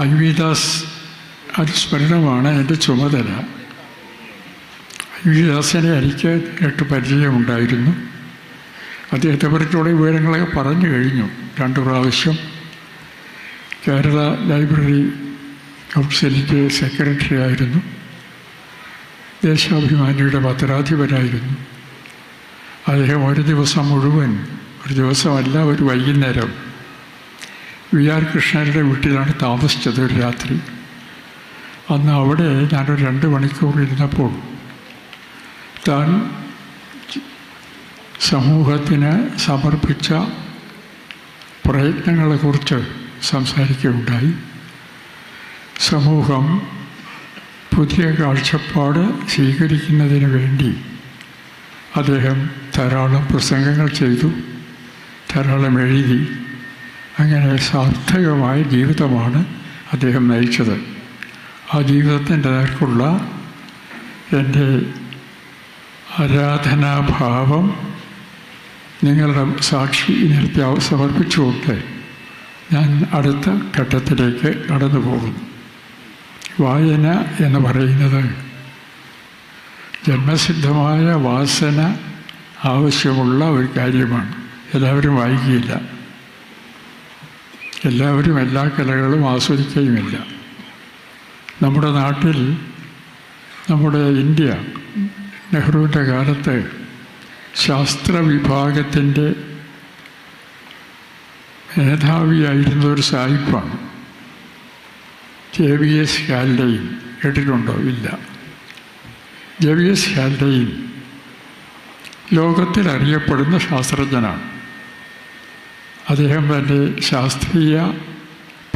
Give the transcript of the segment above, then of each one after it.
I അത് സ്മരണമാണ് എന്റെ ചുമതല. ഐ വി ദാസിനെ എനിക്ക് നേരിട്ട് പരിചയമുണ്ടായിരുന്നു. അദ്ദേഹത്തെ പറ്റിയുള്ള വിവരങ്ങളൊക്കെ പറഞ്ഞു കഴിഞ്ഞു. രണ്ട് പ്രാവശ്യം കേരള ലൈബ്രറി കൗൺസിലിന്റെ സെക്രട്ടറി ആയിരുന്നു. ദേശാഭിമാനിയുടെ പത്രാധിപരായിരുന്നു അദ്ദേഹം ഒരു ദിവസം മുഴുവൻ ഒരു ദിവസമല്ല ഒരു വൈകുന്നേരം വി ആർ കൃഷ്ണന്റെ വീട്ടിലാണ് താമസിച്ചത് ഒരു രാത്രി. അന്ന് അവിടെ ഞാനൊരു രണ്ട് മണിക്കൂർ ഇരുന്നപ്പോൾ താൻ സമൂഹത്തിന് സമർപ്പിച്ച പ്രയത്നങ്ങളെക്കുറിച്ച് സംസാരിക്കുകയുണ്ടായി. സമൂഹം പുതിയ കാഴ്ചപ്പാട് സ്വീകരിക്കുന്നതിന് വേണ്ടി അദ്ദേഹം ധാരാളം പ്രസംഗങ്ങൾ ചെയ്തു ധാരാളം എഴുതി. അങ്ങനെ സാർത്ഥകമായ ജീവിതമാണ് അദ്ദേഹം നയിച്ചത്. ആ ജീവിതത്തിന്റെ നേർക്കുള്ള എന്റെ ആരാധനാഭാവം നിങ്ങളുടെ സാക്ഷി നിർത്തി സമർപ്പിച്ചുകൊണ്ട് ഞാൻ അടുത്ത ഘട്ടത്തിലേക്ക് കടന്നു പോകുന്നു വായന എന്ന് പറയുന്നത് ജന്മസിദ്ധമായ വാസന ആവശ്യമുള്ള ഒരു കാര്യമാണ്. എല്ലാവരും വായിക്കുകയില്ല. എല്ലാവരും എല്ലാ കലകളും ആസ്വദിക്കുകയുമില്ല. നമ്മുടെ നാട്ടിൽ നമ്മുടെ ഇന്ത്യ നെഹ്റുവിന്റെ കാലത്ത് ശാസ്ത്ര വിഭാഗത്തിന്റെ മേധാവിയായിരുന്ന ഒരു സായിപ്പാണ്. ജെ വി എസ് ഹാൽഡെയിൻ കേട്ടിട്ടുണ്ടോ? ഇല്ല. ജെ വി എസ് ഹാൽഡെയിൻ ലോകത്തിൽ അറിയപ്പെടുന്ന ശാസ്ത്രജ്ഞനാണ്. അദ്ദേഹം തന്റെ ശാസ്ത്രീയ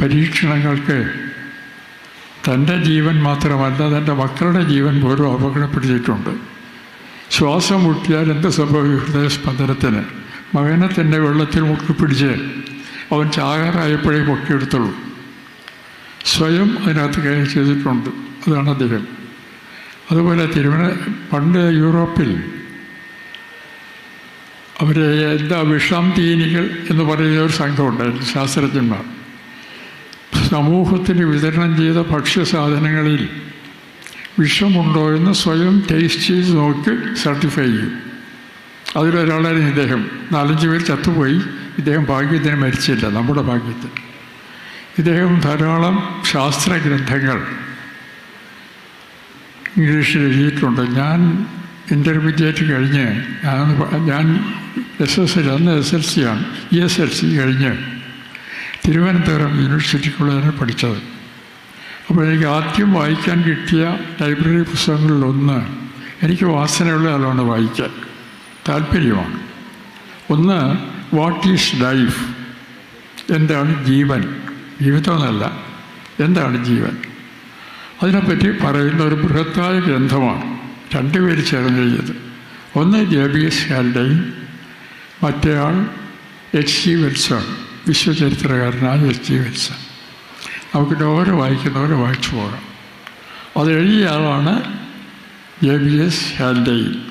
പരീക്ഷണങ്ങൾക്ക് തന്റെ ജീവൻ മാത്രമല്ല തന്റെ മക്കളുടെ ജീവൻ പോലും അപകടപ്പെടുത്തിയിട്ടുണ്ട്. ശ്വാസം മുട്ടിയാൽ എന്ത് സംഭവിക്കും? ഹൃദയസ്പന്ദനത്തിന് മകനെ തന്നെ വെള്ളത്തിൽ മുക്കിപ്പിടിച്ച് അവൻ ചാകാറായപ്പോഴേ പൊക്കിയെടുത്തുള്ളൂ. സ്വയം അതിനകത്ത് കയറി ചെയ്തിട്ടുണ്ട്. അതാണ് അദ്ദേഹം. അതുപോലെ തിരുവന പണ്ട് യൂറോപ്പിൽ അവരെ എന്താ വിഷം എന്ന് പറയുന്ന ഒരു സംഘമുണ്ടായിരുന്നു ശാസ്ത്രജ്ഞന്മാർ. സമൂഹത്തിന് വിതരണം ചെയ്ത ഭക്ഷ്യസാധനങ്ങളിൽ വിഷമുണ്ടോ എന്ന് സ്വയം ടേസ്റ്റ് ചെയ്ത് നോക്കി സർട്ടിഫൈ ചെയ്യും അതിലൊരാളായിരുന്നു ഇദ്ദേഹം. നാലഞ്ച് പേർ ചത്തുപോയി. ഇദ്ദേഹം ഭാഗ്യത്തിന് മരിച്ചില്ല നമ്മുടെ ഭാഗ്യത്തിന് ഇദ്ദേഹം ധാരാളം ശാസ്ത്ര ഗ്രന്ഥങ്ങൾ ഇംഗ്ലീഷിൽ എഴുതിയിട്ടുണ്ട്. ഞാൻ ഇന്റർമീഡിയറ്റ് കഴിഞ്ഞ് ഞാൻ ഞാൻ എസ് എസ് എൽ അന്ന് എസ് എൽ സി ആണ്. ഇ എസ് എൽ സി കഴിഞ്ഞ് തിരുവനന്തപുരം യൂണിവേഴ്സിറ്റി കോളേജിലാണ് പഠിച്ചത്. അപ്പോൾ എനിക്ക് ആദ്യം വായിക്കാൻ കിട്ടിയ ലൈബ്രറി പുസ്തകങ്ങളിലൊന്ന് എനിക്ക് വാസനയുള്ള ആളാണ് വായിക്കാൻ. താല്പര്യമാണ്. ഒന്ന് വാട്ട് ഈസ് ലൈഫ് എന്താണ് ജീവൻ? ജീവിതമെന്നല്ല. എന്താണ് ജീവൻ? അതിനെപ്പറ്റി പറയുന്ന ഒരു ബൃഹത്തായ ഗ്രന്ഥമാണ്. രണ്ടുപേർ ചേർന്ന് എഴുതിയത്. ഒന്ന് ജെ ബി എസ് ഹാൽഡയും മറ്റേയാൾ എച്ച് ജി വെൽസൺ വിശ്വചരിത്രകാരനായ എച്ച് ജി വെൽസൺ നമുക്ക് ഓരോ വായിക്കുന്നവരെ വായിച്ചു പോകാം. അത് എഴുതിയ ആളാണ് എ ബി എസ് ഹാൻഡയിൽ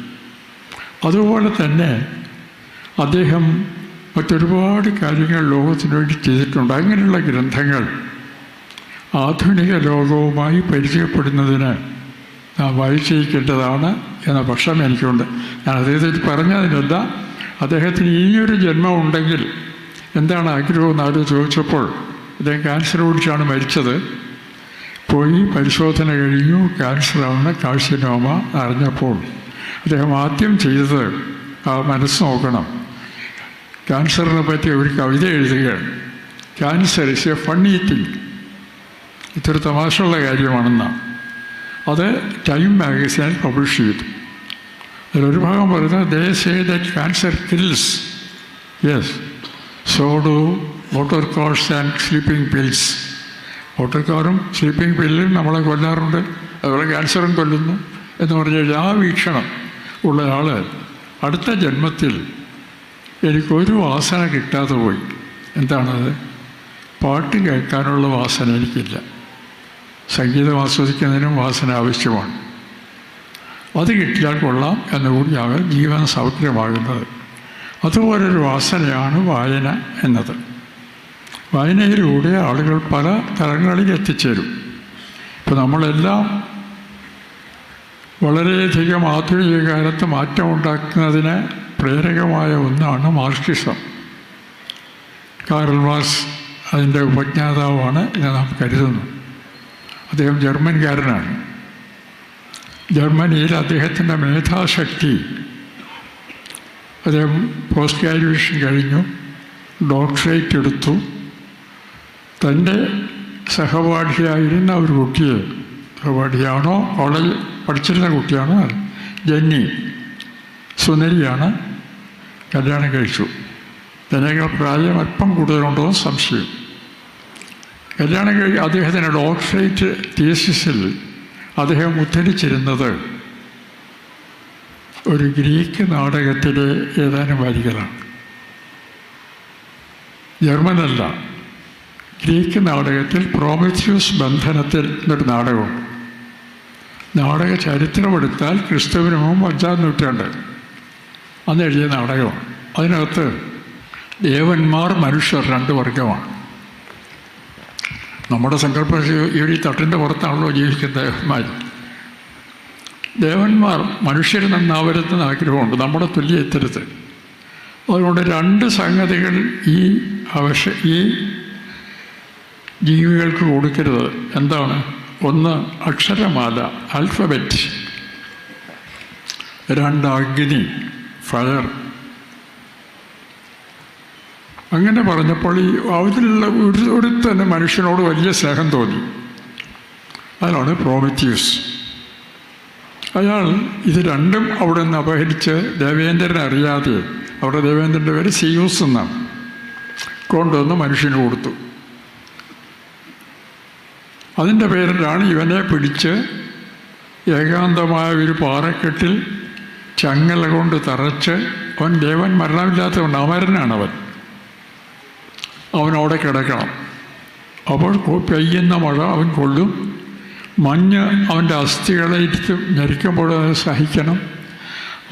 അതുപോലെ തന്നെ അദ്ദേഹം മറ്റൊരുപാട് കാര്യങ്ങൾ ലോകത്തിന് വേണ്ടി ചെയ്തിട്ടുണ്ട്. അങ്ങനെയുള്ള ഗ്രന്ഥങ്ങൾ ആധുനിക ലോകവുമായി പരിചയപ്പെടുന്നതിന് വായിച്ചിരിക്കേണ്ടതാണ് എന്ന പക്ഷം എനിക്കുണ്ട്. ഞാൻ അദ്ദേഹത്തിൽ പറഞ്ഞതിനല്ല. അദ്ദേഹത്തിന് ഇനിയൊരു ജന്മം ഉണ്ടെങ്കിൽ എന്താണ് ആഗ്രഹം എന്ന് ആരോ ചോദിച്ചപ്പോൾ അദ്ദേഹം ക്യാൻസർ ഓടിച്ചാണ് മരിച്ചത്. പോയി പരിശോധന കഴിഞ്ഞു ക്യാൻസറാണ് കാഴ്ചനോമ അറിഞ്ഞപ്പോൾ. അദ്ദേഹം ആദ്യം ചെയ്തത് ആ മനസ്സ് നോക്കണം. ക്യാൻസറിനെ പറ്റി ഒരു കവിത എഴുതുകയാണ്. Cancer is a funny thing ഇതൊരു തമാശയുള്ള കാര്യമാണെന്നാണ്. അത് ടൈം മാഗസിനിൽ പബ്ലിഷ് ചെയ്തു. അതിലൊരു ഭാഗം പറയുന്നത് they say that cancer kills yes so do motor cars and sleeping pills motor കാറും സ്ലീപ്പിംഗ് പില്ലും നമ്മളെ കൊല്ലാറുണ്ട്. അതുപോലെ ക്യാൻസറും കൊല്ലുന്നു. എന്ന് പറഞ്ഞാൽ ആ വീക്ഷണം ഉള്ള ആൾ അടുത്ത ജന്മത്തിൽ എനിക്കൊരു വാസന കിട്ടാതെ പോയി. എന്താണത് പാട്ട് കേൾക്കാനുള്ള വാസന എനിക്കില്ല. സംഗീതം ആസ്വദിക്കുന്നതിനും വാസന ആവശ്യമാണ്. അത് കിട്ടിയാൽ കൊള്ളാം എന്നുകൂടിയാണ് ജീവൻ സൗഖ്യമാകുന്നത്. അതുപോലൊരു വാസനയാണ് വായന എന്നത്. വായനയിലൂടെ ആളുകൾ പല തലങ്ങളിൽ എത്തിച്ചേരും. ഇപ്പോൾ നമ്മളെല്ലാം വളരെയധികം ആധുനിക കാലത്ത് മാറ്റമുണ്ടാക്കുന്നതിന് പ്രേരകമായ ഒന്നാണ് മാർക്സിസം. കാറൽ മാർസ് അതിന്റെ ഉപജ്ഞാതാവാണ് എന്ന് നാം കരുതുന്നു. അദ്ദേഹം ജർമ്മൻകാരനാണ്. ജർമ്മനിയിൽ അദ്ദേഹത്തിന്റെ മേധാശക്തി. അദ്ദേഹം പോസ്റ്റ് ഗ്രാജുവേഷൻ കഴിഞ്ഞു ഡോക്ടറേറ്റ് എടുത്തു. തന്റെ സഹപാഠിയായിരുന്ന ഒരു കുട്ടിയെ സഹപാഠിയാണോ കോളേജ് പഠിച്ചിരുന്ന കുട്ടിയാണോ ജെന്നി സുന്ദരിയാണ് കല്യാണം കഴിച്ചു. ജനങ്ങൾ പ്രായം അല്പം കൂടുതലുണ്ടോ സംശയം. കല്യാണം കഴി അദ്ദേഹത്തിന്റെ ഡോക്ടറേറ്റ് തീസിസിൽ അദ്ദേഹം ഉദ്ധരിച്ചിരുന്നത് ഒരു ഗ്രീക്ക് നാടകത്തിലെ ഏതാനും വരികളാണ്. ജർമ്മനല്ല ഗ്രീക്ക് നാടകത്തിൽ പ്രോമിസ്യൂസ് ബന്ധനത്തിൽ എന്നൊരു നാടകമുണ്ട്. നാടക ചരിത്രമെടുത്താൽ ക്രിസ്തുവിന് മുമ്പ് അഞ്ചാം നൂറ്റാണ്ട് അന്ന് എഴുതിയ നാടകമാണ്. അതിനകത്ത് ദേവന്മാർ മനുഷ്യർ രണ്ട് വർഗമാണ് നമ്മുടെ സങ്കല്പ ഈ തട്ടിന്റെ പുറത്താണല്ലോ ജീവിക്കുന്ന ദേവന്മാർ. ദേവന്മാർ മനുഷ്യർ നന്നാവരുതെന്ന് ആഗ്രഹമുണ്ട്. നമ്മുടെ തുല്യ ഇത്തരത്ത് അതുകൊണ്ട് രണ്ട് സംഗതികൾ ഈ അവശ ഈ ജീവികൾക്ക് കൊടുക്കരുത്. എന്താണ്? ഒന്ന് അക്ഷരമാല അൽഫബറ്റ് രണ്ട് അഗ്നി ഫയർ അങ്ങനെ പറഞ്ഞപ്പോൾ ഈ അതിലുള്ള ഒരു തന്നെ മനുഷ്യനോട് വലിയ സ്നേഹം തോന്നി. അതിനാണ് പ്രോമിത്യൂസ് അയാൾ ഇത് രണ്ടും അവിടെ നിന്ന് അപഹരിച്ച് ദേവേന്ദ്രനെ അറിയാതെ അവിടെ ദേവേന്ദ്രന്റെ പേര് സിയൂസ് എന്നാണ് കൊണ്ടുവന്ന് മനുഷ്യന് കൊടുത്തു. അതിന്റെ പേരിലാണ് ഇവനെ പിടിച്ച് ഏകാന്തമായ ഒരു പാറക്കെട്ടിൽ ചങ്ങല കൊണ്ട് തറച്ച് അവൻ ദേവൻ മരണമില്ലാത്തവൻ അവൻ. അവനവിടെ കിടക്കണം. അപ്പോൾ പെയ്യുന്ന മഴ അവൻ കൊള്ളും. മഞ്ഞ് അവന്റെ അസ്ഥികളെ ഇരുത്ത് ഞെരിക്കുമ്പോൾ അവനെ സഹിക്കണം.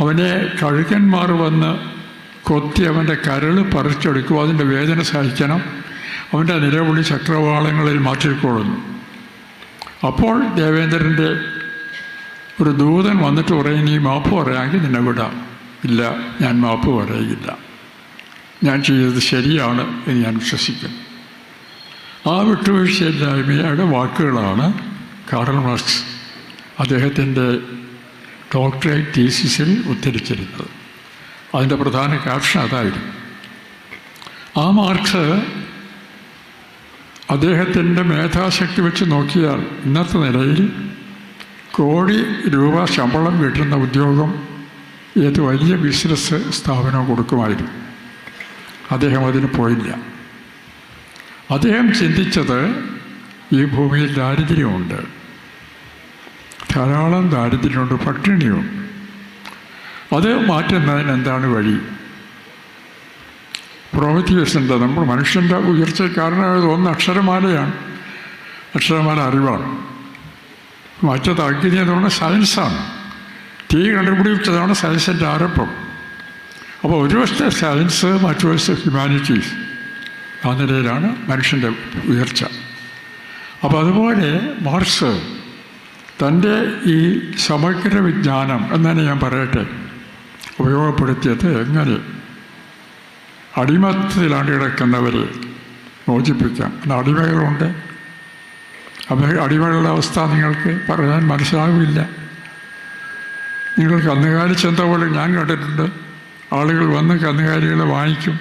അവനെ കഴുകന്മാർ വന്ന് കൊത്തി അവന്റെ കരൾ പറിച്ചെടുക്കും. അതിന്റെ വേദന സഹിക്കണം. അവന്റെ നിലവിളി ചക്രവാളങ്ങളിൽ മാറ്റിക്കൊള്ളുന്നു. അപ്പോൾ ദേവേന്ദ്രന്റെ ഒരു ദൂതൻ വന്നിട്ട് പറയും നീ മാപ്പ് പറയാമെങ്കിൽ നിന്നെ വിടാം. ഇല്ല ഞാൻ മാപ്പ് പറയുകയില്ല. ഞാൻ ചെയ്തത് ശരിയാണ് എന്ന് ഞാൻ വിശ്വസിക്കുന്നു ആ വിട്ടുവീഴ്ചയില്ലായ്മയുടെ വാക്കുകളാണ് കാറൽ മാർക്സ് അദ്ദേഹത്തിന്റെ ഡോക്ടറേറ്റ് തീസിസിൽ ഉദ്ധരിച്ചിരുന്നത്. അതിന്റെ പ്രധാന ക്യാപ്ഷൻ അതായിരുന്നു. ആ മാർക്സ് അദ്ദേഹത്തിന്റെ മേധാശക്തി വെച്ച് നോക്കിയാൽ ഇന്നത്തെ നിലയിൽ കോടി രൂപ ശമ്പളം കിട്ടുന്ന ഉദ്യോഗം ഏത് വലിയ ബിസിനസ് സ്ഥാപനം കൊടുക്കുമായിരുന്നു. അദ്ദേഹം അതിന് പോയില്ല. അദ്ദേഹം ചിന്തിച്ചത് ഈ ഭൂമിയിൽ ദാരിദ്ര്യമുണ്ട്. ധാരാളം ദാരിദ്ര്യമുണ്ട് പട്ടിണിയുണ്ട് അത് മാറ്റുന്നതിന് എന്താണ് വഴി? പ്രോമിത്യൂസിന്റെ നമ്മൾ മനുഷ്യന്റെ ഉയർച്ച കാരണമായത് ഒന്ന് അക്ഷരമാലയാണ്. അക്ഷരമാല അറിവാണ്. മറ്റത് അഗ്നി എന്ന് സയൻസാണ്. തീ കണ്ടുപിടിച്ചതാണ് സയൻസിന്റെ ആരംഭം. അപ്പോൾ ഒരു വശത്തെ സയൻസ് മറ്റു വശത്തെ ഹ്യൂമാനിറ്റീസ് ആ നിലയിലാണ് മനുഷ്യന്റെ ഉയർച്ച. അപ്പോൾ അതുപോലെ മാർക്സ് തന്റെ ഈ സമഗ്ര വിജ്ഞാനം എന്നാണ് ഞാൻ പറയട്ടെ ഉപയോഗപ്പെടുത്തിയത് എങ്ങനെ? അടിമത്തത്തിലാണ് കിടക്കുന്നവരെ മോചിപ്പിക്കാം അടിമകളുണ്ട്. അടിമകളുടെ അവസ്ഥ നിങ്ങൾക്ക് പറയാൻ മനസ്സിലാവില്ല. നിങ്ങൾക്ക് അന്നുകാലിച്ചെന്ത ചന്ത പോലെ ഞാൻ കണ്ടിട്ടുണ്ട്. ആളുകൾ വന്ന് കന്നുകാലികളെ വാങ്ങിക്കും.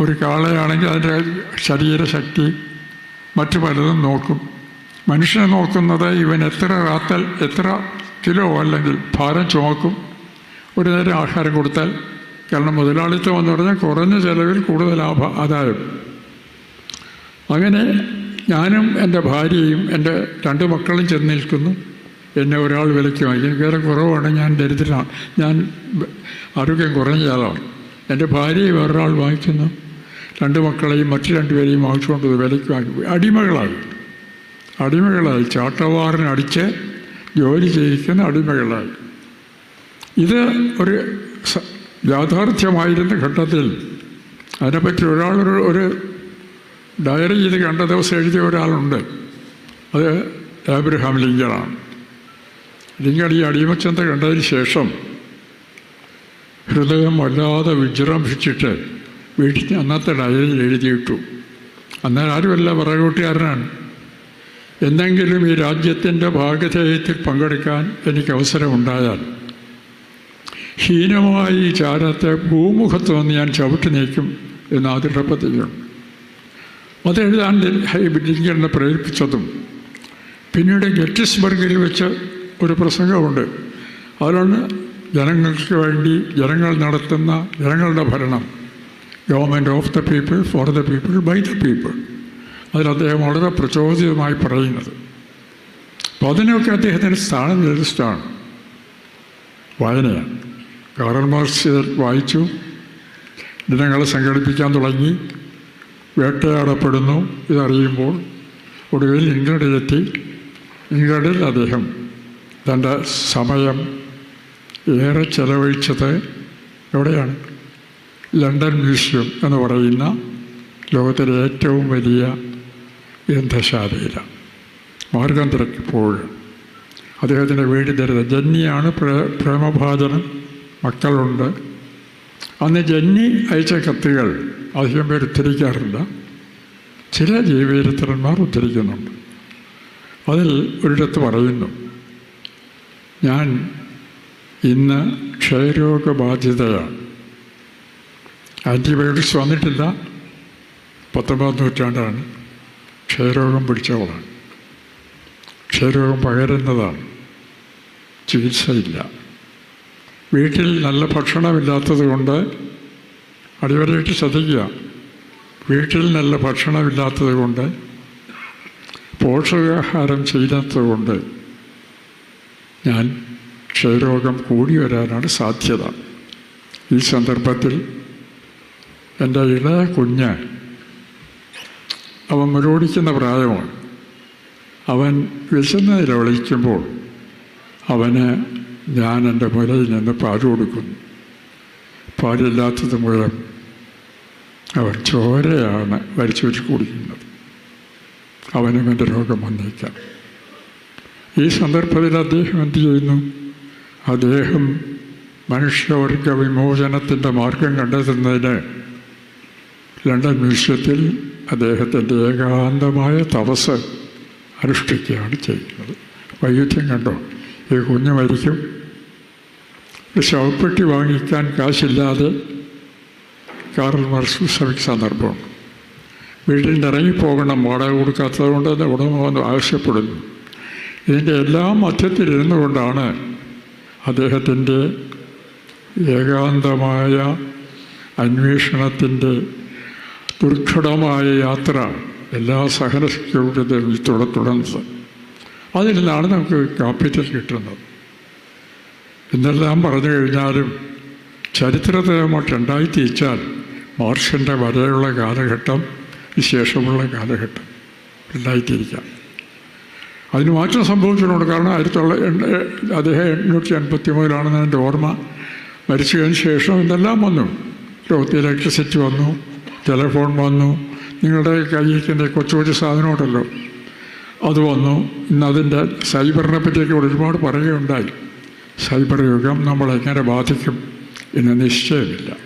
ഒരു കാളയാണെങ്കിൽ അതിന്റെ ശരീരശക്തി മറ്റു പലതും നോക്കും. മനുഷ്യനെ നോക്കുന്നത് ഇവൻ എത്ര റാത്തൽ എത്ര കിലോ അല്ലെങ്കിൽ ഭാരം ചുമക്കും. ഒരു നേരം ആഹാരം കൊടുത്താൽ കാരണം മുതലാളിത്തം എന്ന് പറഞ്ഞാൽ കുറഞ്ഞ ചിലവിൽ കൂടുതൽ ലാഭ ആദായം അങ്ങനെ ഞാനും എന്റെ ഭാര്യയും എന്റെ രണ്ട് മക്കളും ചെന്ന് നിൽക്കുന്നു. എന്നെ ഒരാൾ വിലയ്ക്ക് വാങ്ങി വേറെ കുറവാണ് ഞാൻ ദരിദ്രനാണ് ഞാൻ ആരോഗ്യം കുറഞ്ഞ ആളാണ്. എന്റെ ഭാര്യയെ വേറൊരാൾ വാങ്ങിക്കുന്നു. രണ്ട് മക്കളെയും മറ്റു രണ്ടുപേരെയും വാങ്ങിച്ചുകൊണ്ട് വിലയ്ക്ക് വാങ്ങി അടിമകളായി. അടിമകളായി. ചാട്ടവാറിനടിച്ച് ജോലി ചെയ്യിക്കുന്ന അടിമകളായി. ഇത് ഒരു യാഥാർത്ഥ്യമായിരുന്ന ഘട്ടത്തിൽ അതിനെപ്പറ്റി ഒരാളൊരു ഒരു ഡയറി ഇത് കണ്ട ദിവസം എഴുതിയ ഒരാളുണ്ട്. അത് ആബ്രഹാം ലിങ്കണാണ് ലിങ്കൺ ഈ അടിമച്ചന്ത കണ്ടതിന് ശേഷം ഹൃദയം വല്ലാതെ വിജൃംഭിച്ചിട്ട് വീട്ടിൽ അന്നത്തെ ഡയറിയിൽ എഴുതിയിട്ടു. അന്നേരം ആരുമല്ല പറകൂട്ടുകാരനാണ്. എന്തെങ്കിലും ഈ രാജ്യത്തിന്റെ ഭാഗധേയത്തിൽ പങ്കെടുക്കാൻ എനിക്ക് അവസരമുണ്ടായാൽ ഹീനമായി ഈ ചാരത്തെ ഭൂമുഖത്ത് നിന്ന് ഞാൻ ചവിട്ടി നീക്കും എന്ന് ആദൃഢപ്പതിയുണ്ട് അതെഴുതാൻ ലിങ്കറിനെ പ്രേരിപ്പിച്ചതും പിന്നീട് ഗെറ്റിസ്ബർഗിൽ വെച്ച് ഒരു പ്രസംഗമുണ്ട്. അതിലാണ് ജനങ്ങൾക്ക് വേണ്ടി ജനങ്ങൾ നടത്തുന്ന ജനങ്ങളുടെ ഭരണം. Government of the people for the people by the people അതിൽ അദ്ദേഹം വളരെ പ്രചോദിതമായി പറയുന്നത്. അപ്പോൾ അതിനൊക്കെ അദ്ദേഹത്തിന്റെ സ്ഥാനം നിർദ്ദിഷ്ടമാണ് വായനയാണ്. കാറൽ മാർക്സ് വായിച്ചു. ജനങ്ങളെ സംഘടിപ്പിക്കാൻ തുടങ്ങി. വേട്ടയാടപ്പെടുന്നു. ഇതറിയുമ്പോൾ ഒടുവിൽ ഇംഗ്ലണ്ടിലെത്തി. ഇംഗ്ലണ്ടിൽ അദ്ദേഹം തന്റെ സമയം ഏറെ ചെലവഴിച്ചത് എവിടെയാണ്? ലണ്ടൻ മ്യൂസിയം എന്ന് പറയുന്ന ലോകത്തിലെ ഏറ്റവും വലിയ ഗ്രന്ഥശാലയിലാണ്. മാർഗം തിരക്കി പോവുക. അദ്ദേഹത്തിന്റെ വീട് തരുത് ജന്നിയാണ് പ്രേ പ്രേമഭാചനം മക്കളുണ്ട്. അന്ന് ജന്നി അയച്ച കത്തുകൾ അധികം പേർ ഉദ്ധരിക്കാറില്ല. ചില ജീവചരിത്രന്മാർ ഉദ്ധരിക്കുന്നുണ്ട്. അതിൽ ഒരിടത്ത് പറയുന്നു ഞാൻ ഇന്ന് ക്ഷയരോഗബാധിതയാണ് ആന്റിബയോട്ടിക്സ് വന്നിട്ടില്ല. പത്തൊമ്പതാം നൂറ്റാണ്ടാണ്. ക്ഷയരോഗം പിടിച്ചവളാണ്. ക്ഷയരോഗം പകരുന്നതാണ്. ചികിത്സയില്ല. വീട്ടിൽ നല്ല ഭക്ഷണമില്ലാത്തത് കൊണ്ട് അടിവരയിട്ട് ശ്രദ്ധിക്കുക. വീട്ടിൽ നല്ല ഭക്ഷണമില്ലാത്തത് കൊണ്ട് പോഷകാഹാരം ചെയ്യാത്തത് കൊണ്ട് ഞാൻ ക്ഷയരോഗം കൂടി വരാനാണ് സാധ്യത. ഈ സന്ദർഭത്തിൽ എന്റെ ഇളയ കുഞ്ഞ് അവൻ മുരോടിക്കുന്ന പ്രായമാണ്. അവൻ വിശന്നതിൽ നിലവിളിക്കുമ്പോൾ അവന് ഞാൻ എന്റെ മുലയിൽ നിന്ന് പാൽ കൊടുക്കുന്നു. പാലില്ലാത്തത് മൂലം അവൻ ചോരയാണ് വെച്ച് കുടിക്കുന്നത്. അവനും എന്റെ രോഗം വന്നേക്കാം. ഈ സന്ദർഭത്തിൽ അദ്ദേഹം എന്ത് ചെയ്യുന്നു? അദ്ദേഹം മനുഷ്യവർഗ വിമോചനത്തിന്റെ മാർഗം കണ്ടെത്തുന്നതിന് ലണ്ടൻ മ്യൂസിയത്തിൽ അദ്ദേഹത്തിന്റെ ഏകാന്തമായ തപസ് അനുഷ്ഠിക്കുകയാണ് ചെയ്യുന്നത്. വൈവിധ്യം കണ്ടോ? ഈ കുഞ്ഞു മരിക്കും. ശവപ്പെട്ടി വാങ്ങിക്കാൻ കാശില്ലാതെ കാറൽ മാർക്സ് ശ്രമിക്കുന്ന സന്ദർഭം വീട്ടിൽ നിന്ന് ഇറങ്ങിപ്പോകണം വാടക കൊടുക്കാത്തത് കൊണ്ട് തന്നെ ഉടമ ആവശ്യപ്പെടുന്നു. ഇതിന്റെ എല്ലാം മധ്യത്തിലിരുന്നു കൊണ്ടാണ് അദ്ദേഹത്തിന്റെ ഏകാന്തമായ അന്വേഷണത്തിന്റെ ദുർഘടമായ യാത്ര എല്ലാ സഹനശക്തിയോടും തുട തുടർന്നത്. അതിൽ നിന്നാണ് നമുക്ക് ക്യാപിറ്റൽ കിട്ടുന്നത്. എന്നെല്ലാം പറഞ്ഞു കഴിഞ്ഞാലും ചരിത്രത്തെ അങ്ങോട്ട് രണ്ടായി മാർഷന്റെ വരെയുള്ള കാലഘട്ടം വിശേഷമുള്ള കാലഘട്ടം രണ്ടായി അതിന് മാറ്റം സംഭവിച്ചിട്ടുണ്ട്. കാരണം ആയിരത്തി തൊള്ളായിരത്തി അദ്ദേഹം എണ്ണൂറ്റി അൻപത്തി മൂന്നിലാണെന്ന് എന്റെ ഓർമ്മ. മരിച്ചു കഴിഞ്ഞ ശേഷം ഇതെല്ലാം വന്നു. ലോകത്ത് ഇലക്ട്രിസിറ്റി വന്നു ടെലിഫോൺ വന്നു. നിങ്ങളുടെ കയ്യിരിക്കുന്ന കൊച്ചു കൊച്ചു സാധനമുണ്ടല്ലോ. അത് വന്നു. ഇന്ന് അതിന്റെ സൈബറിനെ പറ്റിയൊക്കെ ഒരുപാട് പറയുകയുണ്ടായി. സൈബർ യുഗം നമ്മളെങ്ങനെ ബാധിക്കും എന്ന് നിശ്ചയമില്ല.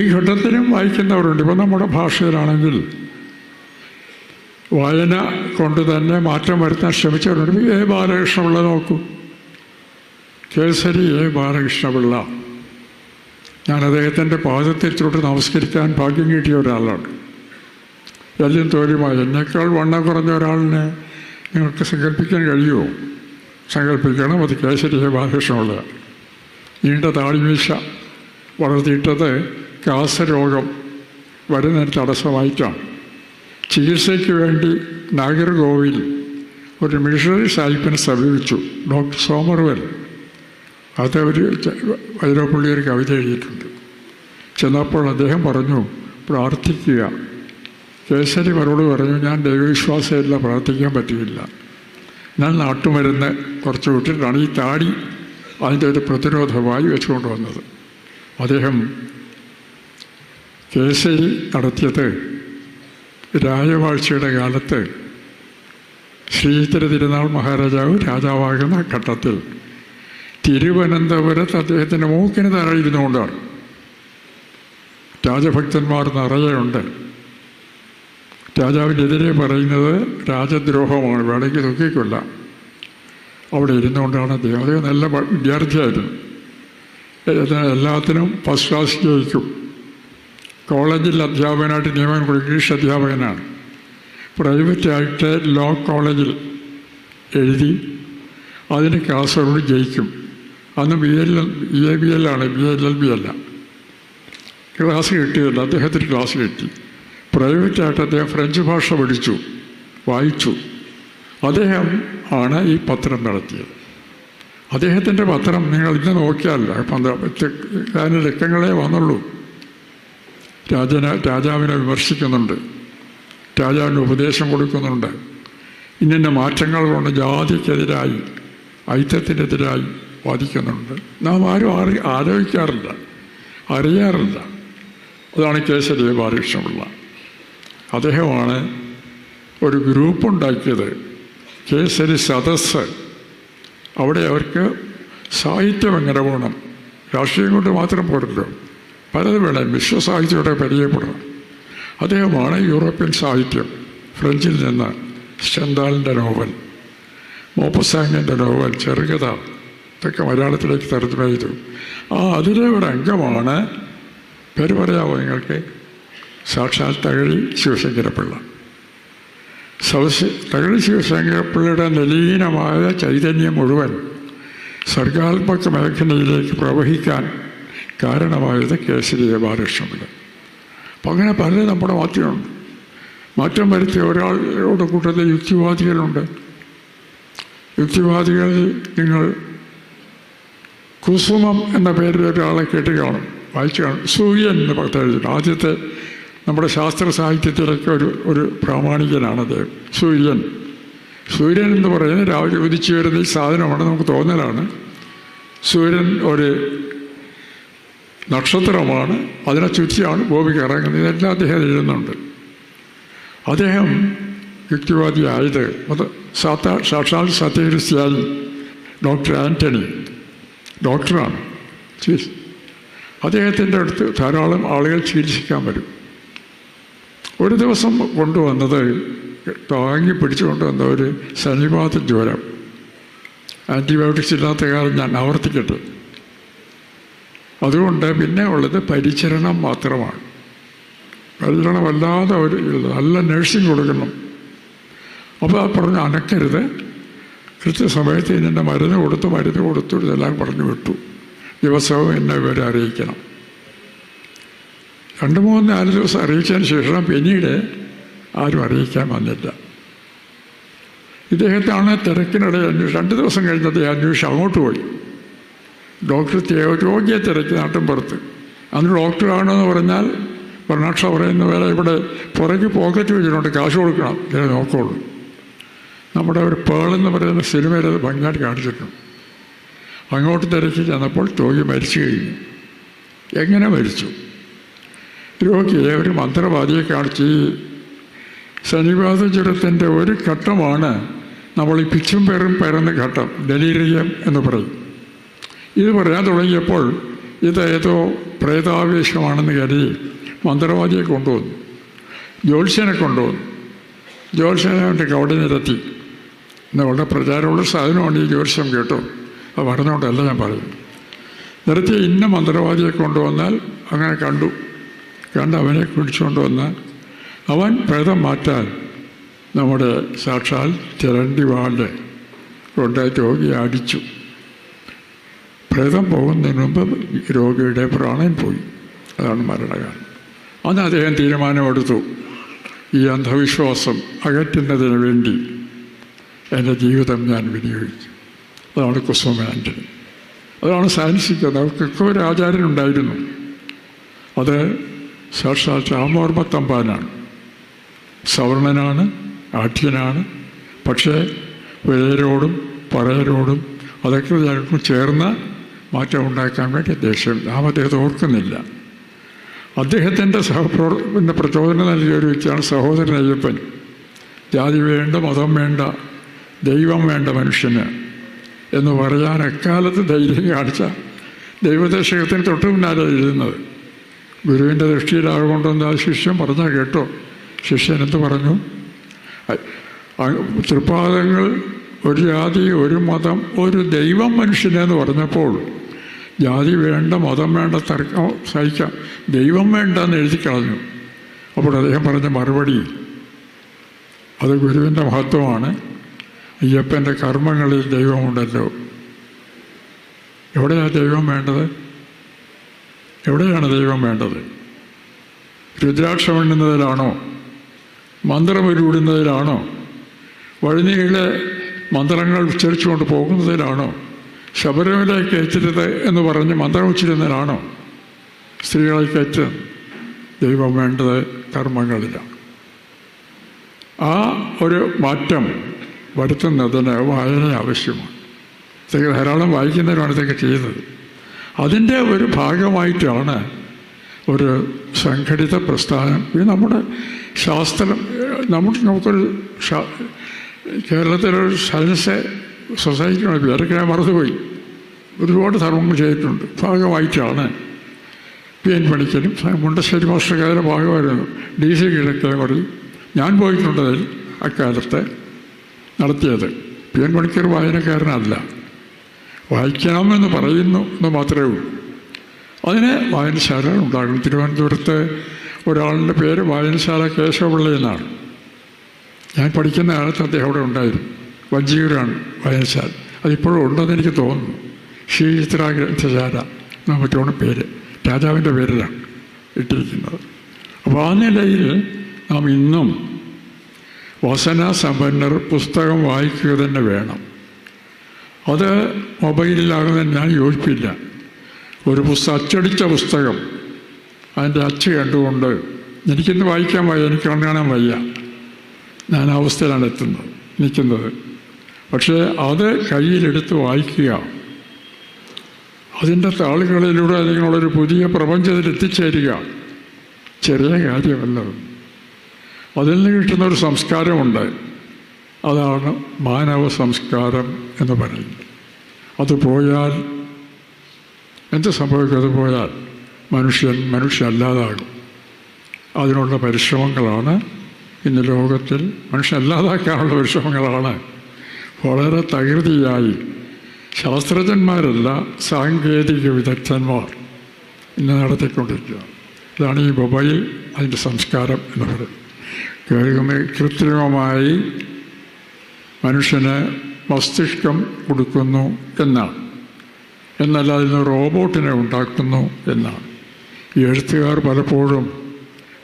ഈ ഘട്ടത്തിലും വായിക്കുന്നവരുണ്ട്. ഇപ്പം നമ്മുടെ ഭാഷയിലാണെങ്കിൽ വായന കൊണ്ട് തന്നെ മാറ്റം വരുത്താൻ ശ്രമിച്ചവരുണ്ട്. എ ബാലകൃഷ്ണപിള്ള നോക്കൂ. കേസരി എ ബാലകൃഷ്ണപിള്ള ഞാൻ അദ്ദേഹത്തിന്റെ പാദത്തിൽ തൊട്ട് നമസ്കരിക്കാൻ ഭാഗ്യം കിട്ടിയ ഒരാളാണ്. എല്ലാം തോലുമായി എന്നേക്കാൾ വണ്ണം കുറഞ്ഞ ഒരാളിനെ നിങ്ങൾക്ക് സങ്കല്പിക്കാൻ കഴിയുമോ? സങ്കല്പിക്കണം. അത് കേസരിയെ ബാലകൃഷ്ണപിള്ള നീണ്ട താടിമീശ വളർത്തിയിട്ടത് കാസരോഗം. വരുന്നതിന് തടസ്സമായിട്ടാണ്. ചികിത്സയ്ക്ക് വേണ്ടി നാഗർകോവിൽ ഒരു മിഷണറി സാഹിബിനെ സമീപിച്ചു ഡോക്ടർ സോമർവൽ അത് അവർ വൈരപ്പള്ളി ഒരു കവിത എഴുതിയിട്ടുണ്ട്. ചെന്നപ്പോൾ അദ്ദേഹം പറഞ്ഞു പ്രാർത്ഥിക്കുക. കേസരി മറുപടി പറഞ്ഞു ഞാൻ ദൈവവിശ്വാസമില്ല പ്രാർത്ഥിക്കാൻ പറ്റില്ല ഞാൻ നാട്ടുമരുന്ന് കുറച്ച് വിട്ടിട്ടാണ് ഈ താടി അതിന്റെ ഒരു പ്രതിരോധമായി വെച്ചുകൊണ്ട് വന്നത്. അദ്ദേഹം കേസരി നടത്തിയത് രാജവാഴ്ചയുടെ കാലത്ത് ശ്രീധര തിരുനാൾ മഹാരാജാവ് രാജാവാകുന്ന ഘട്ടത്തിൽ തിരുവനന്തപുരത്ത് അദ്ദേഹത്തിന്റെ മൂക്കിന് താഴെ ഇരുന്നുകൊണ്ടാണ്. രാജഭക്തന്മാർ നിറയെയുണ്ട്. രാജാവിനെതിരെ പറയുന്നത് രാജദ്രോഹമാണ് വേണമെങ്കിൽ നോക്കിക്കൊല്ല അവിടെ ഇരുന്നുകൊണ്ടാണ് അദ്ദേഹം. അദ്ദേഹം നല്ല വിദ്യാർത്ഥിയായിരുന്നു. എല്ലാ- എല്ലാത്തിനും ഫസ്റ്റ് കോളേജിൽ അധ്യാപകനായിട്ട് നിയമനം ഇംഗ്ലീഷ് അധ്യാപകനാണ്. പ്രൈവറ്റായിട്ട് ലോ കോളേജിൽ എഴുതി അതിന് കാസർഗോഡ് ജയിക്കും. അന്ന് B L B A B L ആണ് ബി എൽ എൽ ബി അല്ല. ക്ലാസ് കിട്ടിയല്ല അദ്ദേഹത്തിന് ക്ലാസ് കിട്ടി. പ്രൈവറ്റായിട്ട് അദ്ദേഹം ഫ്രഞ്ച് ഭാഷ പഠിച്ചു വായിച്ചു. അദ്ദേഹം ആണ് ഈ പത്രം നടത്തിയത്. അദ്ദേഹത്തിന്റെ പത്രം നിങ്ങൾ ഇന്ന് നോക്കിയാൽ അതിന് ലക്കങ്ങളെ വന്നുള്ളൂ. രാജന രാജാവിനെ വിമർശിക്കുന്നുണ്ട്. രാജാവിന് ഉപദേശം കൊടുക്കുന്നുണ്ട്. ഇന്നിന്റെ മാറ്റങ്ങൾ കൊണ്ട് ജാതിക്കെതിരായി ഐത്യത്തിനെതിരായി വാദിക്കുന്നുണ്ട്. നാം ആരും അറി ആലോചിക്കാറില്ല അറിയാറില്ല. അതാണ് കേശരി ബാലകൃഷ്ണപിള്ള അദ്ദേഹമാണ് ഒരു ഗ്രൂപ്പ് ഉണ്ടാക്കിയത് കേസരി അവിടെ അവർക്ക് സാഹിത്യം എങ്ങനെ പോകണം? രാഷ്ട്രീയം കൊണ്ട് മാത്രം പോരല്ലോ. പലത് വേണം വിശ്വസാഹിത്യത്തോടെ പരിചയപ്പെടണം അദ്ദേഹമാണ് യൂറോപ്യൻ സാഹിത്യം ഫ്രഞ്ചിൽ നിന്ന് ചന്താലിന്റെ നോവൽ മോപ്പസാങ്ങിന്റെ നോവൽ ചെറുകഥ ഇതൊക്കെ മലയാളത്തിലേക്ക് ചെയ്തു. ആ അതിലെ ഒരു അംഗമാണ് പേര് പറയാമോ നിങ്ങൾക്ക് സാക്ഷാൽ തകഴി ശിവശങ്കരപ്പിള്ള. സവസ് തകഴി ശിവശങ്കരപ്പിള്ളയുടെ നിലീനമായ ചൈതന്യം മുഴുവൻ സർഗാത്മക മേഖലയിലേക്ക് പ്രവഹിക്കാൻ കാരണമായത് കേസരിയ ബാലകൃഷ്ണപിള്ള അപ്പം അങ്ങനെ പല നമ്മുടെ മാറ്റമുണ്ട് മാറ്റം വരുത്തിയ ഒരാളുടെ കൂട്ടത്തിൽ യുക്തിവാദികളുണ്ട്. യുക്തിവാദികൾ നിങ്ങൾ കുസുമം എന്ന പേരിൽ ഒരാളെ കേട്ട് കാണും വായിച്ചു കാണും. സൂര്യൻ എന്ന് പറഞ്ഞിട്ട് ആദ്യത്തെ നമ്മുടെ ശാസ്ത്ര സാഹിത്യത്തിലൊക്കെ ഒരു ഒരു പ്രാമാണികനാണ് അദ്ദേഹം. സൂര്യൻ. സൂര്യൻ എന്ന് പറയുന്നത് രാവിലെ ഉദിച്ചു വരുന്ന ഈ സാധനമാണ് നമുക്ക് തോന്നലാണ്. സൂര്യൻ ഒരു നക്ഷത്രമാണ്. അതിനെ ചുറ്റിയാണ് ഭൂമിക്ക് ഇറങ്ങുന്നത് ഇതെല്ലാം അദ്ദേഹം എഴുതുന്നുണ്ട്. അദ്ദേഹം യുക്തിവാദിയായത് അത് സാത്താ സാക്ഷാൽ സത്യക്രിസ്ത്യാനി ഡോക്ടർ ആന്റണി ഡോക്ടറാണ്. ചികിത്സ. അദ്ദേഹത്തിന്റെ അടുത്ത് ധാരാളം ആളുകൾ ചികിത്സിക്കാൻ വരും. ഒരു ദിവസം കൊണ്ടുവന്നത് താങ്ങി പിടിച്ചുകൊണ്ടുവന്ന ഒരു ശനിപാത ജ്വരം ആന്റിബയോട്ടിക്സ് ഇല്ലാത്ത കാലം ഞാൻ ആവർത്തിക്കട്ടെ. അതുകൊണ്ട് പിന്നെ ഉള്ളത് പരിചരണം മാത്രമാണ്. പരിചരണമല്ലാതെ ഒരു നല്ല നഴ്സിംഗ് കൊടുക്കണം അപ്പോൾ ആ പറഞ്ഞു അനക്കരുത്. കൃത്യസമയത്ത് ഇതിന്റെ മരുന്ന് കൊടുത്ത് മരുന്ന് കൊടുത്തു ഇതെല്ലാം പറഞ്ഞു വിട്ടു. ദിവസവും എന്നെ ഇവരെ അറിയിക്കണം. രണ്ട് മൂന്ന് നാല് ദിവസം അറിയിച്ചതിന് ശേഷം പിന്നീട് ആരും അറിയിക്കാൻ വന്നില്ല. ഇദ്ദേഹത്താണ് തിരക്കിനിടെ അന്വേഷിച്ച് രണ്ട് ദിവസം കഴിഞ്ഞത് അന്വേഷിച്ച് അങ്ങോട്ട് പോയി. ഡോക്ടർ രോഗിയെ തിരക്കി നാട്ടും പുറത്ത്. അന്ന് ഡോക്ടറാണെന്ന് പറഞ്ഞാൽ ഭരണാക്ഷ പറയുന്ന പോലെ ഇവിടെ പുറകെ പോക്കറ്റ് വെച്ചിട്ടുണ്ട് കാശ് കൊടുക്കണം ഇങ്ങനെ നോക്കുള്ളൂ. നമ്മുടെ ഒരു പേളെന്ന് പറയുന്ന സിനിമയിൽ അത് ഭംഗിയായിട്ട് കാണിച്ചിട്ടുണ്ട്. അങ്ങോട്ട് തിരക്കി ചെന്നപ്പോൾ രോഗി മരിച്ചു കഴിഞ്ഞു. എങ്ങനെ മരിച്ചു? രോഗിയെ ഒരു മന്ത്രവാദിയെ കാണിച്ച് ഈ ശനിവാദ ജ്വരത്തിന്റെ ഒരു ഘട്ടമാണ് നമ്മൾ ഈ പിച്ചും പേറും പരന്ന ഘട്ടം ഡലീരിയം എന്ന് പറയും. ഇത് പറയാൻ തുടങ്ങിയപ്പോൾ ഇത് ഏതോ പ്രേതാവേശമാണെന്ന് കരുതി മന്ത്രവാദിയെ കൊണ്ടുവന്നു. ജ്യോത്സ്യനെ കൊണ്ടുവന്നു. ജ്യോത്സ്യനെ അവന്റെ കവടി നിരത്തി. വളരെ പ്രചാരമുള്ള സാധനമാണ് ഈ ജ്യോത്സ്യം കേട്ടോ. അത് പറഞ്ഞുകൊണ്ടല്ല ഞാൻ പറയുന്നത്. നിരത്തി ഇന്ന മന്ത്രവാദിയെ കൊണ്ടുവന്നാൽ അങ്ങനെ കണ്ടു. കണ്ട് അവനെ പിടിച്ചുകൊണ്ട് വന്നാൽ അവൻ പ്രേതം മാറ്റാൻ നമ്മുടെ സാക്ഷാൽ ചിരണ്ടി കൊണ്ടായി കൊണ്ട് രോഗിയെ അടിച്ചു. പ്രേതം പോകുന്നതിന് മുമ്പ് രോഗിയുടെ പ്രാണൻ പോയി. അതാണ് മരണകാലം. അന്ന് അദ്ദേഹം തീരുമാനമെടുത്തു. ഈ അന്ധവിശ്വാസം അകറ്റുന്നതിന് വേണ്ടി എന്റെ ജീവിതം ഞാൻ വിനിയോഗിച്ചു. അതാണ് കുസുമ ആന്റണി അതാണ് സയൻസിക്കുന്നത് അവർക്കൊക്കെ ഒരു ആചാര്യനുണ്ടായിരുന്നു. അത് സാക്ഷാൽ രാമവർമ്മ തമ്പാനാണ് സവർണനാണ് ആഠ്യനാണ്. പക്ഷേ വിലയരോടും പറയരോടും അതൊക്കെ ചേർന്ന് മാറ്റം ഉണ്ടാക്കാൻ വേണ്ടി ദേഷ്യം നാം അദ്ദേഹത്തെ ഓർക്കുന്നില്ല. അദ്ദേഹത്തിന്റെ പിന്നെ പ്രചോദനം നൽകിയ ഒരു വ്യക്തിയാണ് സഹോദരൻ അയ്യപ്പൻ. ജാതി വേണ്ട മതം വേണ്ട ദൈവം വേണ്ട മനുഷ്യന് എന്ന് പറയാൻ എക്കാലത്ത് ധൈര്യം കാണിച്ച ദൈവദേശകത്തിന് തൊട്ട് പിന്നാലെ എഴുതുന്നത് ഗുരുവിന്റെ ദൃഷ്ടിയിലാകൊണ്ടെന്ന് ആ ശിഷ്യൻ പറഞ്ഞാൽ കേട്ടോ. ശിഷ്യൻ എന്ത് പറഞ്ഞു? തൃപാദങ്ങൾ ഒരു ജാതി ഒരു മതം ഒരു ദൈവം മനുഷ്യനെന്ന് പറഞ്ഞപ്പോൾ ജാതി വേണ്ട മതം വേണ്ട തർക്കം സഹിക്കാം. ദൈവം വേണ്ട എന്ന് എഴുതി കളഞ്ഞു. അപ്പോൾ അദ്ദേഹം പറഞ്ഞ മറുപടി അത് ഗുരുവിന്റെ മഹത്വമാണ്. അയ്യപ്പന്റെ കർമ്മങ്ങളിൽ ദൈവമുണ്ടല്ലോ. എവിടെയാണ് ദൈവം വേണ്ടത്? എവിടെയാണ് ദൈവം വേണ്ടത്? രുദ്രാക്ഷം എണ്ണുന്നതിലാണോ മന്ത്രം ഉരുവിടുന്നതിലാണോ വഴിനീളെ മന്ത്രങ്ങൾ ഉച്ചരിച്ചുകൊണ്ട് പോകുന്നതിലാണോ ശബരിമല കയറ്റരുത് എന്ന് പറഞ്ഞ് മന്ത്രം ഉച്ചിരുന്നതിനാണോ സ്ത്രീകളെ കയറ്റ് ദൈവം വേണ്ടത് കർമ്മങ്ങളിലാണ് ആ ഒരു മാറ്റം വരുത്തുന്നതിന് വായന ആവശ്യമാണ്. ഇതൊക്കെ ധാരാളം വായിക്കുന്നവരാണ് ഇതൊക്കെ ചെയ്യുന്നത്. അതിന്റെ ഒരു ഭാഗമായിട്ടാണ് ഒരു സംഘടിത പ്രസ്ഥാനം. ഇത് നമ്മുടെ ശാസ്ത്രം നമുക്ക് നമുക്കൊരു കേരളത്തിലൊരു സയൻസ് സൊസൈറ്റിയാണ് പേരൊക്കെ ഞാൻ മറന്നുപോയി. ഒരുപാട് ധർമ്മങ്ങൾ ചെയ്തിട്ടുണ്ട്. ഭാഗമായിട്ടാണ് പി എൻ പണിക്കലും മുണ്ടശ്ശേരി മാസ്റ്റർക്കാരുടെ ഭാഗമായിരുന്നു. ഡി സി കിഴക്കേമറി ഞാൻ പോയിട്ടുണ്ട് അതിൽ അക്കാലത്ത് നടത്തിയത്. പി എൻ പണിക്കർ വായനക്കാരനല്ല. വായിക്കാമെന്ന് പറയുന്നു എന്ന് മാത്രമേ ഉള്ളൂ. അതിന് വായനശാല ഉണ്ടാകണം തിരുവനന്തപുരത്ത് ഒരാളുടെ പേര് വായനശാല കേശവപിള്ള എന്നാണ് ഞാൻ പഠിക്കുന്ന കാലത്ത് അദ്ദേഹം അവിടെ ഉണ്ടായിരുന്നു. വഞ്ചിയൂരാണ് വായനശാല അതിപ്പോഴും ഉണ്ടെന്ന് എനിക്ക് തോന്നുന്നു. ശ്രീചിത്ര ഗ്രന്ഥശാല നമുക്കാണ് പേര്. രാജാവിന്റെ പേരിലാണ് ഇട്ടിരിക്കുന്നത്. അപ്പോൾ ആ നിലയിൽ നാം ഇന്നും വസനാസമ്പന്നർ പുസ്തകം വായിക്കുക തന്നെ വേണം. അത് മൊബൈലിലാകുന്നതിന് ഞാൻ യോജിപ്പില്ല. ഒരു പുസ്തകം അച്ചടിച്ച പുസ്തകം അതിന്റെ അച്ച് കണ്ടുകൊണ്ട് എനിക്കിന്ന് വായിക്കാൻ വയ്യ എനിക്ക് കാണാൻ വയ്യ. ഞാൻ അവസ്ഥയിലാണ് എത്തുന്നത് നിൽക്കുന്നത്. പക്ഷേ അത് കയ്യിലെടുത്ത് വായിക്കുക. അതിന്റെ താളുകളിലൂടെ നിങ്ങളൊരു പുതിയ പ്രപഞ്ചത്തിൽ എത്തിച്ചേരുക ചെറിയ കാര്യമല്ല. അത്. അതിൽ നിന്ന് കിട്ടുന്ന ഒരു സംസ്കാരമുണ്ട്. അതാണ് മാനവ സംസ്കാരം എന്ന് പറയുന്നത്. അത് പോയാൽ എന്ത് സംഭവിക്കും അത് പോയാൽ? മനുഷ്യൻ മനുഷ്യല്ലാതാകും അതിനുള്ള പരിശ്രമങ്ങളാണ് ഇന്ന് ലോകത്തിൽ മനുഷ്യല്ലാതാക്കാനുള്ള പരിശ്രമങ്ങളാണ് വളരെ തകൃതിയായി ശാസ്ത്രജ്ഞന്മാരല്ല സാങ്കേതിക വിദഗ്ധന്മാർ ഇന്ന് നടത്തിക്കൊണ്ടിരിക്കുക ഇതാണ് ഈ മൊബൈൽ അതിന്റെ സംസ്കാരം എന്ന് പറയുന്നത്. കൃത്രിമമായി മനുഷ്യന് മസ്തിഷ്കം കൊടുക്കുന്നു എന്നാണ്. എന്നല്ല അതിന് റോബോട്ടിനെ ഉണ്ടാക്കുന്നു എന്നാണ്. ഈ എഴുത്തുകാർ പലപ്പോഴും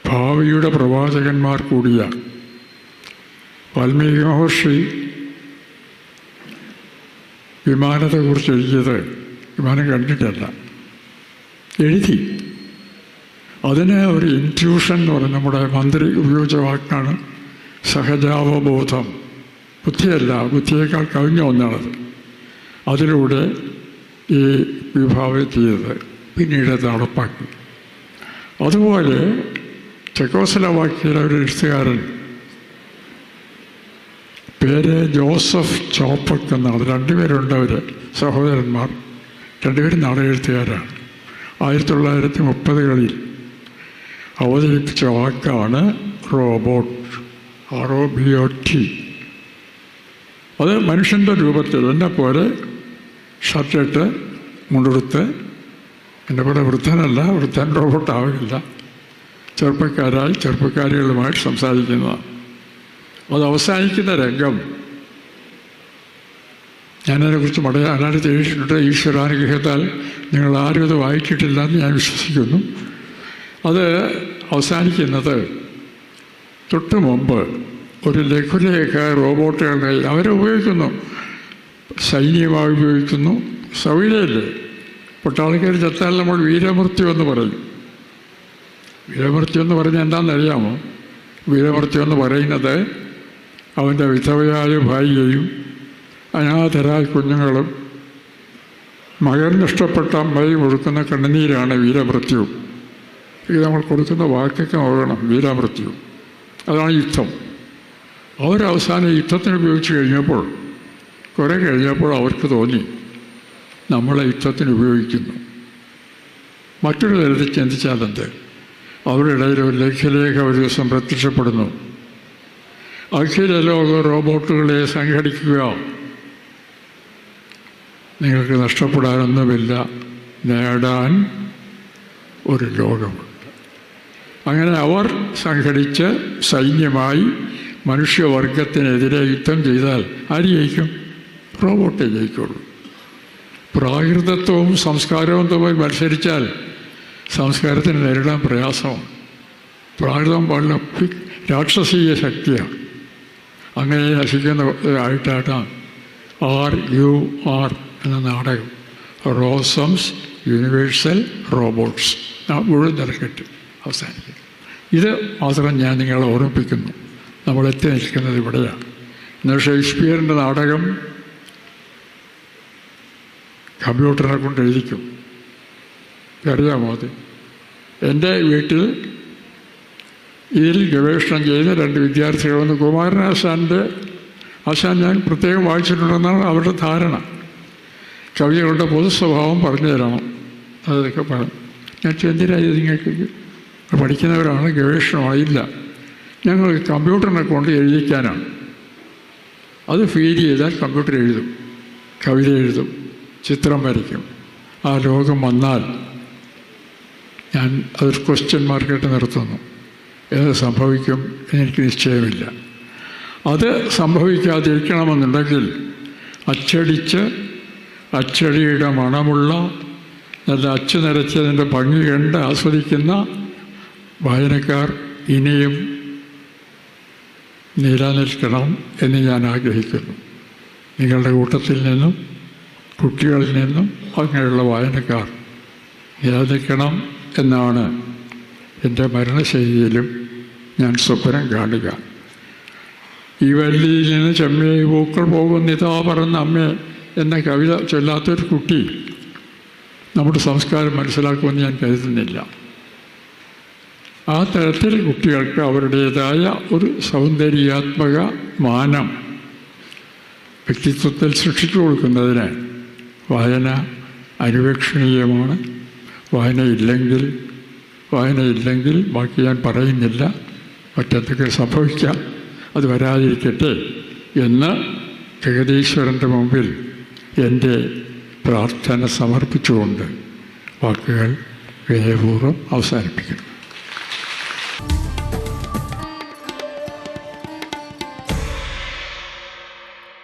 ഭാവിയുടെ പ്രവാചകന്മാർ കൂടിയാണ്. വാൽമീകി മഹർഷി വിമാനത്തെക്കുറിച്ച് എഴുതിയത് വിമാനം കണ്ടിട്ടല്ല. എഴുതി. അതിന് ഒരു ഇൻക്ലൂഷൻ എന്ന് പറയും. നമ്മുടെ മന്ത്രി ഉപയോഗിച്ച വാക്കാണ് സഹജാവബോധം. ബുദ്ധിയല്ല ബുദ്ധിയേക്കാൾ കവിഞ്ഞ ഒന്നാണത്. അതിലൂടെ ഈ വിഭാവനം ചെയ്തത് പിന്നീട് നടപ്പാക്കി. അതുപോലെ ചെക്കോസ്ലവാക്കിയിലെ ഒരു എഴുത്തുകാരൻ പേര് ജോസഫ് ചോപ്പക് എന്നാണ്. രണ്ടുപേരുണ്ട് അവർ സഹോദരന്മാർ. രണ്ടുപേരും നാടക എഴുത്തുകാരാണ്. ആയിരത്തി തൊള്ളായിരത്തി മുപ്പതുകളിൽ അവതരിപ്പിച്ച വാക്കാണ് റോബോട്ട്. ആർ ടി അത് മനുഷ്യന്റെ രൂപത്തിൽ എന്നെ പോലെ ഷർട്ടിട്ട് മുണ്ടെടുത്ത് എന്റെ പോലെ വൃദ്ധനല്ല വൃദ്ധൻ റോബോട്ടാവില്ല ചെറുപ്പക്കാരായി ചെറുപ്പക്കാരികളുമായിട്ട് സംസാരിക്കുന്നതാണ്. അത് അവസാനിക്കുന്ന രംഗം. ഞാനതിനെക്കുറിച്ച് വളരെ അനായിട്ട് എഴുതിയിട്ടുണ്ട്. ഈശ്വരാനുഗ്രഹത്താൽ നിങ്ങൾ ആരും അത് വായിച്ചിട്ടില്ല എന്ന് ഞാൻ വിശ്വസിക്കുന്നു. അത് അവസാനിക്കുന്നത് തൊട്ട് മുമ്പ് ഒരു ലഘുലേഖ റോബോട്ടുകളുടെ അവരെ ഉപയോഗിക്കുന്നു. സൈന്യമായി ഉപയോഗിക്കുന്നു. സൗകര്യമില്ലേ? പട്ടാളക്കാർ ചത്താൽ നമ്മൾ വീരമൃത്യു എന്ന് പറയും. വീരമൃത്യു എന്ന് പറഞ്ഞാൽ എന്താണെന്നറിയാമോ? വീരമൃത്യു എന്ന് പറയുന്നത് അവന്റെ വിധവയായ ഭാര്യയും അനാഥരായ കുഞ്ഞുങ്ങളും മകൻ നഷ്ടപ്പെട്ട അമ്മയും ഒഴുക്കുന്ന കണ്ണുനീരാണ് വീരമൃത്യു. ഇത് നമ്മൾ കൊടുക്കുന്ന വാക്കൊക്കെ നോക്കണം വീരമൃത്യു. അതാണ് യുദ്ധം. അവരവസാനം യുദ്ധത്തിന് ഉപയോഗിച്ച് കഴിഞ്ഞപ്പോൾ കുറേ കഴിഞ്ഞപ്പോൾ അവർക്ക് തോന്നി നമ്മളെ യുദ്ധത്തിന് ഉപയോഗിക്കുന്നു. മറ്റൊരു തരത്തിൽ ചിന്തിച്ചാലെന്ത് അവരുടെ ഇടയിൽ ഒരു ലഘ്യലേഖ ഒരു ദിവസം പ്രത്യക്ഷപ്പെടുന്നു. അഖില ലോക റോബോട്ടുകളെ സംഘടിക്കുക. നിങ്ങൾക്ക് നഷ്ടപ്പെടാനൊന്നുമില്ല. നേടാൻ ഒരു ലോകമുണ്ട് അങ്ങനെ അവർ സംഘടിച്ച് സൈന്യമായി മനുഷ്യവർഗത്തിനെതിരെ യുദ്ധം ചെയ്താൽ ആര് ജയിക്കും? റോബോട്ടേ ജയിക്കുള്ളൂ. പ്രാകൃതത്വവും സംസ്കാരവും തമ്മിൽ മത്സരിച്ചാൽ സംസ്കാരത്തിന് നേരിടാൻ പ്രയാസമാണ്. പ്രാകൃതം വളരെ രാക്ഷസീയ ശക്തിയാണ്. അങ്ങനെ നശിക്കുന്ന ആയിട്ടാണ് ആർ യു ആർ എന്ന നാടകം. റോസംസ് യൂണിവേഴ്സൽ റോബോട്ട്സ് മുഴുവൻ തിരക്കിട്ട് അവസാനിക്കും. ഇത് മാത്രം ഞാൻ നിങ്ങളെ ഓർമ്മിപ്പിക്കുന്നു. നമ്മൾ എത്തി നിൽക്കുന്നത് ഇവിടെയാണ് എന്നാൽ ഷേക്സ്പിയറിന്റെ നാടകം കമ്പ്യൂട്ടറിനെ കൊണ്ട് എഴുതിക്കും. അറിയാമോ അത്? എന്റെ വീട്ടിൽ ഇതിൽ ഗവേഷണം ചെയ്ത രണ്ട് വിദ്യാർത്ഥികൾ ഒന്ന് കുമാരൻ കുമാരനാശാന്റെ ആശാൻ ഞാൻ പ്രത്യേകം വായിച്ചിട്ടുണ്ടെന്നാണ് അവരുടെ ധാരണ. കവിതകളുടെ പൊതുസ്വഭാവം പറഞ്ഞു തരണം. അതൊക്കെ പറഞ്ഞു. ഞാൻ എന്തിനാ ഇത് നിങ്ങൾക്ക് പഠിക്കുന്നവരാണ്? ഗവേഷണമായില്ല. ഞങ്ങൾ കമ്പ്യൂട്ടറിനെ കൊണ്ട് എഴുതിക്കാനാണ്. അത് ഫീൽ ചെയ്താൽ കമ്പ്യൂട്ടർ എഴുതും. കവിത എഴുതും. ചിത്രം വരയ്ക്കും. ആ ലോകം വന്നാൽ ഞാൻ അതൊരു ക്വസ്റ്റ്യൻ മാർക്കായിട്ട് നിർത്തുന്നു. ഏത് സംഭവിക്കും എനിക്ക് നിശ്ചയമില്ല. അത് സംഭവിക്കാതിരിക്കണമെന്നുണ്ടെങ്കിൽ അച്ചടിച്ച് അച്ചടിയുടെ മണമുള്ള നല്ല അച്ചു നിറച്ചതിന്റെ ഭംഗി കണ്ട് ആസ്വദിക്കുന്ന വായനക്കാർ ഇനിയും നിലനിൽക്കണം എന്ന് ഞാൻ ആഗ്രഹിക്കുന്നു. നിങ്ങളുടെ കൂട്ടത്തിൽ നിന്നും കുട്ടികളിൽ നിന്നും അങ്ങനെയുള്ള വായനക്കാർ നിലനിൽക്കണം എന്നാണ് എന്റെ മരണശൈലിയിലും ഞാൻ സ്വപ്നം കാണുക. ഈ വല്ലിയിൽ നിന്ന് ചെമ്മയെ പൂക്കൾ പോകുന്നിതാ പറഞ്ഞ അമ്മേ എന്ന കവിത ചൊല്ലാത്തൊരു കുട്ടി നമ്മുടെ സംസ്കാരം മനസ്സിലാക്കുമെന്ന് ഞാൻ കരുതുന്നില്ല. ആ തരത്തിൽ കുട്ടികൾക്ക് അവരുടേതായ ഒരു സൗന്ദര്യാത്മക മാനം വ്യക്തിത്വത്തിൽ സൃഷ്ടിച്ചു കൊടുക്കുന്നതിന് വായന അനുവേക്ഷണീയമാണ്. വായന ഇല്ലെങ്കിൽ വായന ഇല്ലെങ്കിൽ ബാക്കി ഞാൻ പറയുന്നില്ല. മറ്റെന്തൊക്കെ സംഭവിക്കാം അത് വരാതിരിക്കട്ടെ എന്ന് ജഗദീശ്വരന്റെ മുമ്പിൽ എന്റെ പ്രാർത്ഥന സമർപ്പിച്ചുകൊണ്ട് വാക്കുകൾ വിനയപൂർവം അവസാനിപ്പിക്കുന്നു.